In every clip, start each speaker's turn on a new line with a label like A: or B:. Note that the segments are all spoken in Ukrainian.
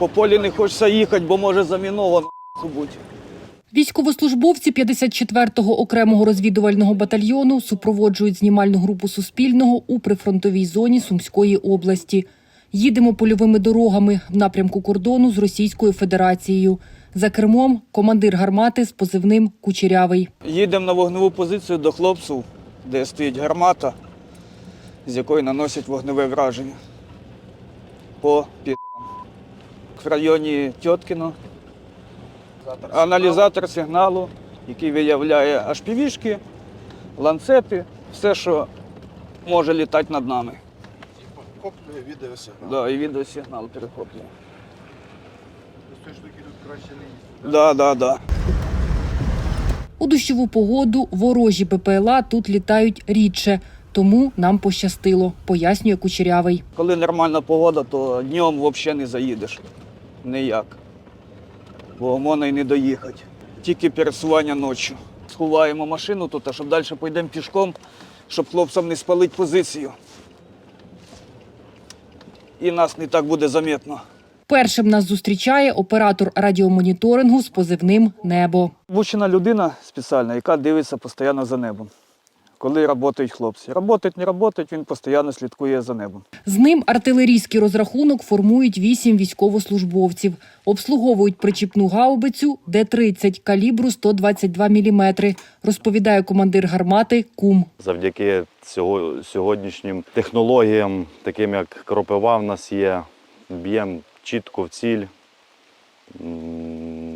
A: По полі не хочеться їхати, бо може заміновано бути.
B: Військовослужбовці 54-го окремого розвідувального батальйону супроводжують знімальну групу Суспільного у прифронтовій зоні Сумської області. Їдемо польовими дорогами в напрямку кордону з Російською Федерацією. За кермом командир гармати з позивним Кучерявий.
A: Їдемо на вогневу позицію до хлопців, де стоїть гармата, з якої наносять вогневе враження. По підерам. В районі Тьоткіно. Аналізатор сигналу, який виявляє HPV-шки, ланцети, все, що може літати над нами.
C: І Коплює відеосигнал.
A: Да, і відеосигнал перехоплює.
C: З штуки тут краще не їздити.
A: Да, да, да.
B: У дощову погоду ворожі ППЛА тут літають рідше, тому нам пощастило, пояснює Кучерявий.
A: Коли нормальна погода, то днем взагалі не заїдеш. Ніяк. Бо можна й не доїхати. Тільки пересування ночі. Сховаємо машину тут, а щоб далі поїдемо пішком, щоб хлопцям не спалити позицію. І нас не так буде замітно.
B: Першим нас зустрічає оператор радіомоніторингу з позивним Небо.
A: Вучена людина спеціальна, яка дивиться постійно за небом. Коли працюють хлопці. Работать, не працюють, він постійно слідкує за небом.
B: З ним артилерійський розрахунок формують вісім військовослужбовців. Обслуговують причіпну гаубицю Д-30 калібру 122 мм, розповідає командир гармати Кум.
D: Завдяки цього, сьогоднішнім технологіям, таким як кропива в нас є, б'ємо чітко в ціль,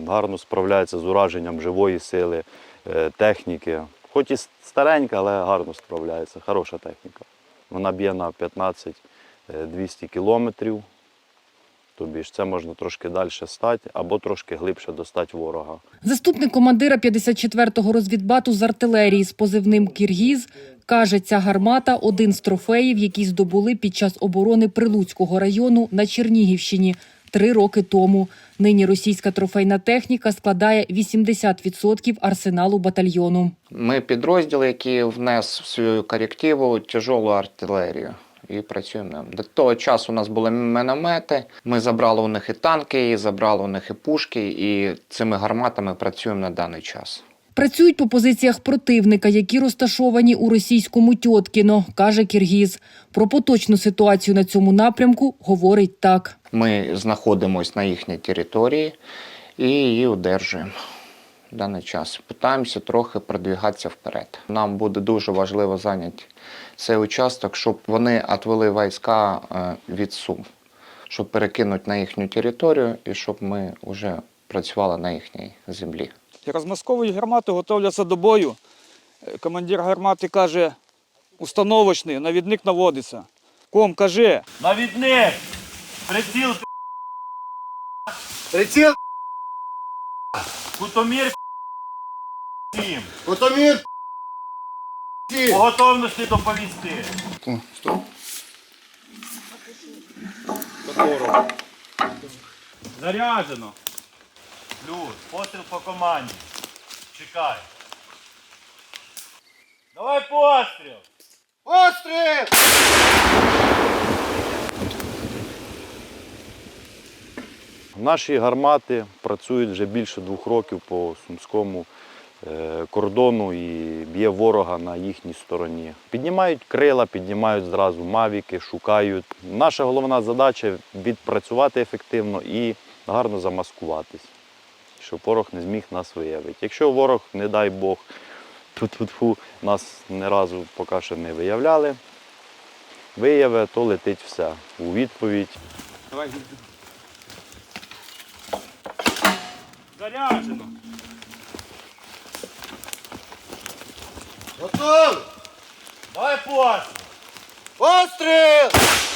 D: гарно справляється з ураженням живої сили, е, техніки. Хоч і старенька, але гарно справляється. Хороша техніка. Вона б'є на 15-200 кілометрів. Тобі ж це можна трошки далі стати або трошки глибше достати ворога.
B: Заступник командира 54-го розвідбату з артилерії з позивним Кіргіз каже, ця гармата один з трофеїв, які здобули під час оборони Прилуцького району на Чернігівщині три роки тому. Нині російська трофейна техніка складає 80% арсеналу батальйону.
E: Ми підрозділ, який внес в свою корективу тяжелу артилерію. І працюємо. До того часу у нас були міномети. Ми забрали у них і танки, і забрали у них і пушки, і цими гарматами працюємо на даний час.
B: Працюють по позиціях противника, які розташовані у російському Тьоткіно, каже Кіргіз. Про поточну ситуацію на цьому напрямку говорить так.
E: Ми знаходимося на їхній території і її удержуємо в даний час. Питаємося трохи продвігатися вперед. Нам буде дуже важливо зайняти цей участок, щоб вони відвели війська е, від Сум, щоб перекинути на їхню територію і щоб ми вже працювали на їхній землі.
A: Розмасковують гармати, готовляться до бою. Е, Командир гармати каже, установочний, навідник наводиться. Ком каже,
F: Навідник! Приціл
C: Приціл,
F: кутомір 7.
C: Котомір,
F: По готовності доповісти. Заряджено. Плюс. Постріл по команді. Чекай. Давай постріл!
C: Постріл!
D: Наші гармати працюють вже більше двох років по сумському е, кордону і б'є ворога на їхній стороні. Піднімають крила, піднімають зразу мавіки, шукають. Наша головна задача відпрацювати ефективно і гарно замаскуватись, щоб ворог не зміг нас виявити. Якщо ворог, не дай Бог, тут нас не разу поки що не виявляли, вияве, то летить все у відповідь.
F: Заряджено.
C: Готовий!
F: Давай постріл!
C: Постріл!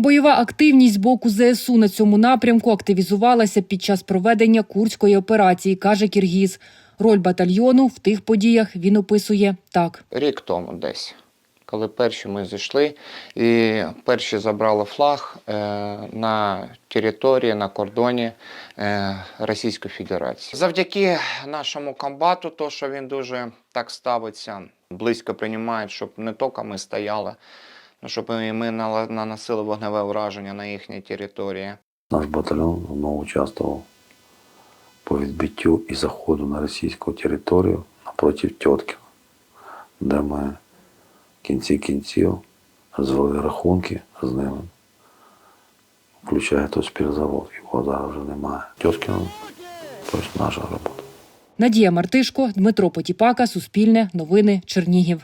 B: Бойова активність з боку ЗСУ на цьому напрямку активізувалася під час проведення курської операції, каже Кіргіз. Роль батальйону в тих подіях він описує так.
E: Рік тому десь. Коли перші ми зійшли, і перші забрали флаг е, на території, на кордоні е, Російської Федерації. Завдяки нашому комбату, то що він дуже так ставиться Близько приймають, щоб не тільки ми стояли, щоб ми наносили вогневе враження на їхній території.
G: Наш батальйон знову участвував по відбиттю і заходу на російську територію напроти Тьоткіна, де ми в кінці кінців звели рахунки з ними, включає той спірзавод, його зараз вже немає. Тьоткіна, тобто наша робота.
B: Надія Мартишко, Дмитро Потіпака, Суспільне, Новини, Чернігів.